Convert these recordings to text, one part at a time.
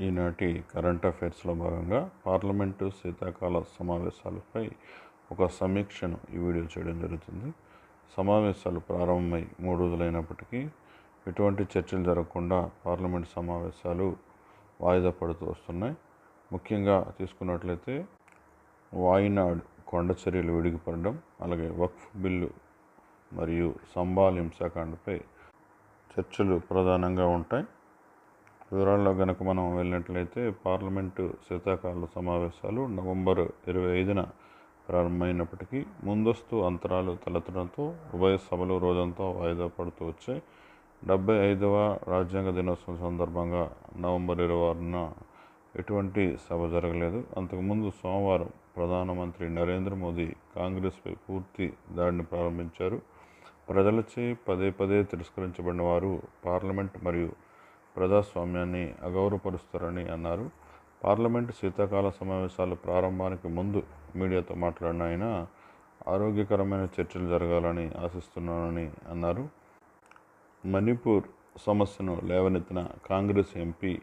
ఈనాటి కరెంట్ అఫైర్స్లో భాగంగా పార్లమెంటు శీతాకాల సమావేశాలపై ఒక సమీక్షను ఈ వీడియో చేయడం జరుగుతుంది. సమావేశాలు ప్రారంభమై మూడు రోజులైనప్పటికీ ఎటువంటి చర్చలు జరగకుండా పార్లమెంట్ సమావేశాలు వాయిదా పడుతూ వస్తున్నాయి. ముఖ్యంగా తీసుకున్నట్లయితే వాయినాడ్ కొండ చర్యలు విడిగిపడడం అలాగే వక్ఫ్ బిల్లు మరియు సంబాల్ హింసాకాండపై చర్చలు ప్రధానంగా ఉంటాయి. వివరాల్లో కనుక మనం వెళ్ళినట్లయితే పార్లమెంటు శీతాకాల సమావేశాలు నవంబర్ ఇరవై ఐదున ప్రారంభమైనప్పటికీ ముందస్తు అంతరాలు తలెత్తడంతో ఉభయ సభలు రోజంతా వాయిదా పడుతూ వచ్చాయి. డెబ్బై ఐదవ రాజ్యాంగ దినోత్సవం సందర్భంగా నవంబర్ ఇరవై ఆరున ఎటువంటి సభ జరగలేదు. అంతకుముందు సోమవారం ప్రధానమంత్రి నరేంద్ర మోదీ కాంగ్రెస్పై పూర్తి దాడిని ప్రారంభించారు. ప్రజలచే పదే పదే తిరస్కరించబడిన వారు పార్లమెంట్ మరియు ప్రజాస్వామ్యాన్ని అగౌరవపరుస్తారని అన్నారు. పార్లమెంటు శీతాకాల సమావేశాలు ప్రారంభానికి ముందు మీడియాతో మాట్లాడిన ఆయన ఆరోగ్యకరమైన చర్చలు జరగాలని ఆశిస్తున్నానని అన్నారు. మణిపూర్ సమస్యను లేవనెత్తిన కాంగ్రెస్ ఎంపీ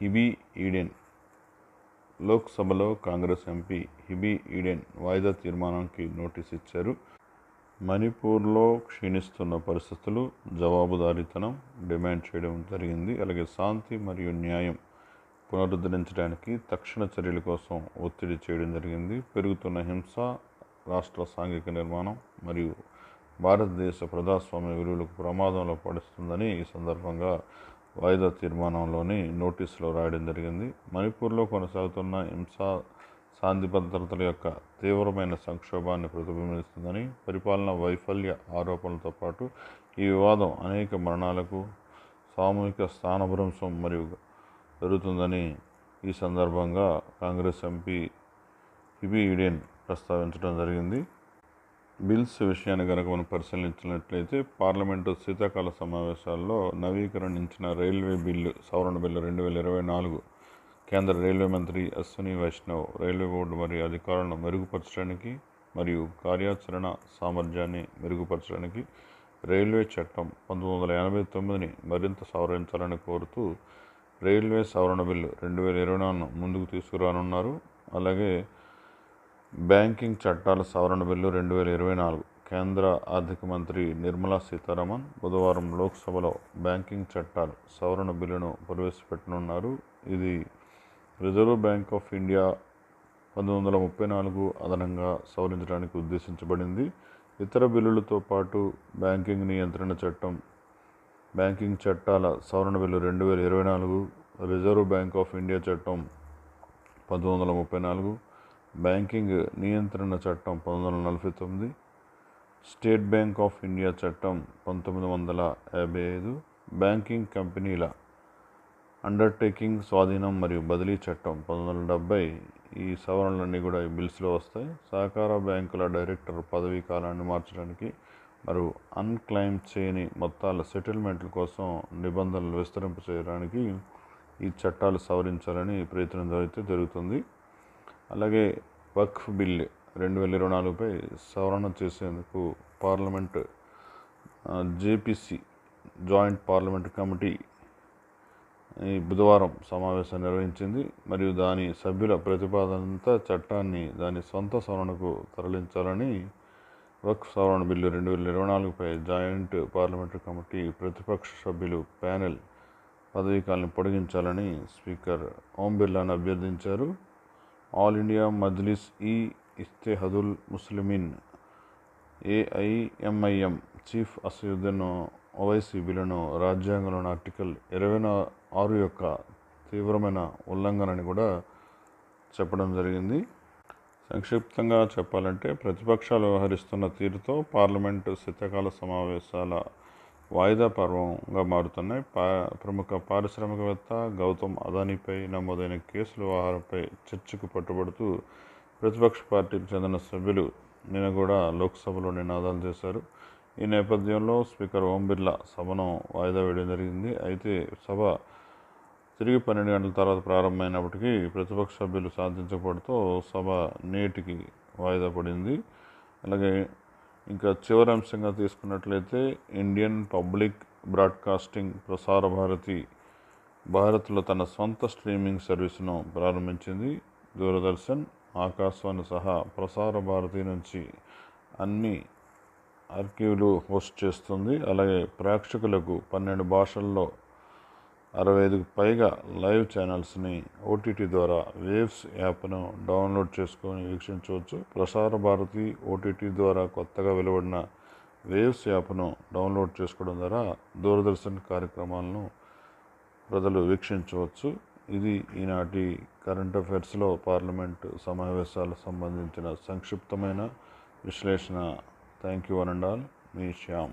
హిబీ ఈడెన్ లోక్సభలో కాంగ్రెస్ ఎంపీ హిబీ ఈడెన్ వాయిదా తీర్మానానికి నోటీస్ ఇచ్చారు. మణిపూర్లో క్షీణిస్తున్న పరిస్థితులు జవాబుదారీతనం డిమాండ్ చేయడం జరిగింది. అలాగే శాంతి మరియు న్యాయం పునరుద్ధరించడానికి తక్షణ చర్యల కోసం ఒత్తిడి చేయడం జరిగింది. పెరుగుతున్న హింస రాష్ట్ర సాంఘిక నిర్మాణం మరియు భారతదేశ ప్రజాస్వామ్య విలువలకు ప్రమాదంలో పడుతుందని ఈ సందర్భంగా వాయిదా తీర్మానంలోని నోటీసులో రాయడం జరిగింది. మణిపూర్లో కొనసాగుతున్న హింస శాంతి భద్రతల యొక్క తీవ్రమైన సంక్షోభాన్ని ప్రతిబింబిస్తుందని పరిపాలన వైఫల్య ఆరోపణలతో పాటు ఈ వివాదం అనేక మరణాలకు సామూహిక స్థానభ్రంశం మరియు జరుగుతుందని ఈ సందర్భంగా కాంగ్రెస్ ఎంపీ హిబీ ఈడెన్ ప్రస్తావించడం జరిగింది. బిల్స్ విషయాన్ని కనుక మనం పరిశీలించినట్లయితే పార్లమెంటు శీతాకాల సమావేశాల్లో నవీకరణించిన రైల్వే బిల్లు సవరణ బిల్లు రెండు వేల ఇరవై నాలుగు కేంద్ర రైల్వే మంత్రి అశ్విని వైష్ణవ్ రైల్వే బోర్డు మరియు అధికారులను మెరుగుపరచడానికి మరియు కార్యాచరణ సామర్థ్యాన్ని మెరుగుపరచడానికి రైల్వే చట్టం పంతొమ్మిది వందల ఎనభై తొమ్మిదిని మరింత సవరించాలని కోరుతూ రైల్వే సవరణ బిల్లు రెండు వేల ఇరవై నాలుగును ముందుకు తీసుకురానున్నారు. అలాగే బ్యాంకింగ్ చట్టాల సవరణ బిల్లు రెండు వేల ఇరవై నాలుగు. కేంద్ర ఆర్థిక మంత్రి నిర్మలా సీతారామన్ బుధవారం లోక్సభలో బ్యాంకింగ్ చట్టాలు సవరణ బిల్లును ప్రవేశపెట్టనున్నారు. ఇది రిజర్వ్ బ్యాంక్ ఆఫ్ ఇండియా పంతొమ్మిది వందల ముప్పై నాలుగు అదనంగా సవరించడానికి ఉద్దేశించబడింది. ఇతర బిల్లులతో పాటు బ్యాంకింగ్ నియంత్రణ చట్టం బ్యాంకింగ్ చట్టాల సవరణ బిల్లు రెండు వేల ఇరవై నాలుగు రిజర్వ్ బ్యాంక్ ఆఫ్ ఇండియా చట్టం పంతొమ్మిది వందల ముప్పై నాలుగు బ్యాంకింగ్ నియంత్రణ చట్టం పంతొమ్మిది వందల నలభై తొమ్మిది స్టేట్ బ్యాంక్ ఆఫ్ ఇండియా చట్టం పంతొమ్మిది వందల యాభై ఐదు బ్యాంకింగ్ కంపెనీల అండర్టేకింగ్ స్వాధీనం మరియు బదిలీ చట్టం పంతొమ్మిది వందల డెబ్బై ఈ సవరణలన్నీ కూడా ఈ బిల్స్లో వస్తాయి. సహకార బ్యాంకుల డైరెక్టర్ పదవీ కాలాన్ని మార్చడానికి మరియు అన్క్లైమ్ చేయని మొత్తాల సెటిల్మెంట్ల కోసం నిబంధనలు విస్తరింప చేయడానికి ఈ చట్టాలు సవరించాలని ప్రయత్నం జరిగితే జరుగుతుంది. అలాగే వక్ఫ్ బిల్ రెండు వేల ఇరవై నాలుగుపై సవరణ చేసేందుకు parliament JPC joint parliament committee ఈ బుధవారం సమావేశం నిర్వహించింది. మరియు దాని సభ్యుల ప్రతిపాదనంతా చట్టాన్ని దాని సొంత సవరణకు తరలించాలని వక్ఫ్ సవరణ బిల్లు రెండు వేల ఇరవై నాలుగుపై జాయింట్ పార్లమెంటరీ కమిటీ ప్రతిపక్ష సభ్యులు ప్యానెల్ పదవీకాలను పొడిగించాలని స్పీకర్ ఓం బిర్లాను అభ్యర్థించారు. All India Majlis e Ittehadul Muslimeen AIMIM chief Asaduddin Owaisi బిల్లును రాజ్యాంగంలోని ఆర్టికల్ ఇరవై ఆరు యొక్క తీవ్రమైన ఉల్లంఘన అని కూడా చెప్పడం జరిగింది. సంక్షిప్తంగా చెప్పాలంటే ప్రతిపక్షాలు వ్యవహరిస్తున్న తీరుతో పార్లమెంటు శీతాకాల సమావేశాల వాయిదా పర్వంగా మారుతున్నాయి. పా ప్రముఖ పారిశ్రామికవేత్త గౌతమ్ అదానీపై నమోదైన కేసుల వ్యవహారంపై చర్చకు పట్టుబడుతూ ప్రతిపక్ష పార్టీకి చెందిన సభ్యులు నిన్న కూడా లోక్సభలో నినాదాలు చేశారు. ఈ నేపథ్యంలో స్పీకర్ ఓం బిర్లా సభను వాయిదా వేయడం జరిగింది. అయితే సభ తిరిగి పన్నెండు గంటల తర్వాత ప్రారంభమైనప్పటికీ ప్రతిపక్ష సభ్యులు సాధించకపోవడంతో సభ నేటికి వాయిదా పడింది. అలాగే ఇంకా చివరి అంశంగా తీసుకున్నట్లయితే Indian public broadcasting Prasar Bharati భారత్లో తన సొంత స్ట్రీమింగ్ సర్వీస్ను ప్రారంభించింది. దూరదర్శన్ ఆకాశవాణి సహా ప్రసార భారతి నుంచి అన్ని ఆర్కీవ్లు హోస్ట్ చేస్తుంది. అలాగే ప్రేక్షకులకు పన్నెండు భాషల్లో అరవై ఐదుకు పైగా లైవ్ ఛానల్స్ని ఓటీటీ ద్వారా వేవ్స్ యాప్ను డౌన్లోడ్ చేసుకొని వీక్షించవచ్చు. ప్రసార భారతి ఓటీటీ ద్వారా కొత్తగా వెలువడిన వేవ్స్ యాప్ను డౌన్లోడ్ చేసుకోవడం ద్వారా దూరదర్శన్ కార్యక్రమాలను ప్రజలు వీక్షించవచ్చు. ఇది ఈనాటి కరెంట్ అఫైర్స్లో పార్లమెంట్ సమావేశాలకు సంబంధించిన సంక్షిప్తమైన విశ్లేషణ Thank you, one and all. Me, Shyam.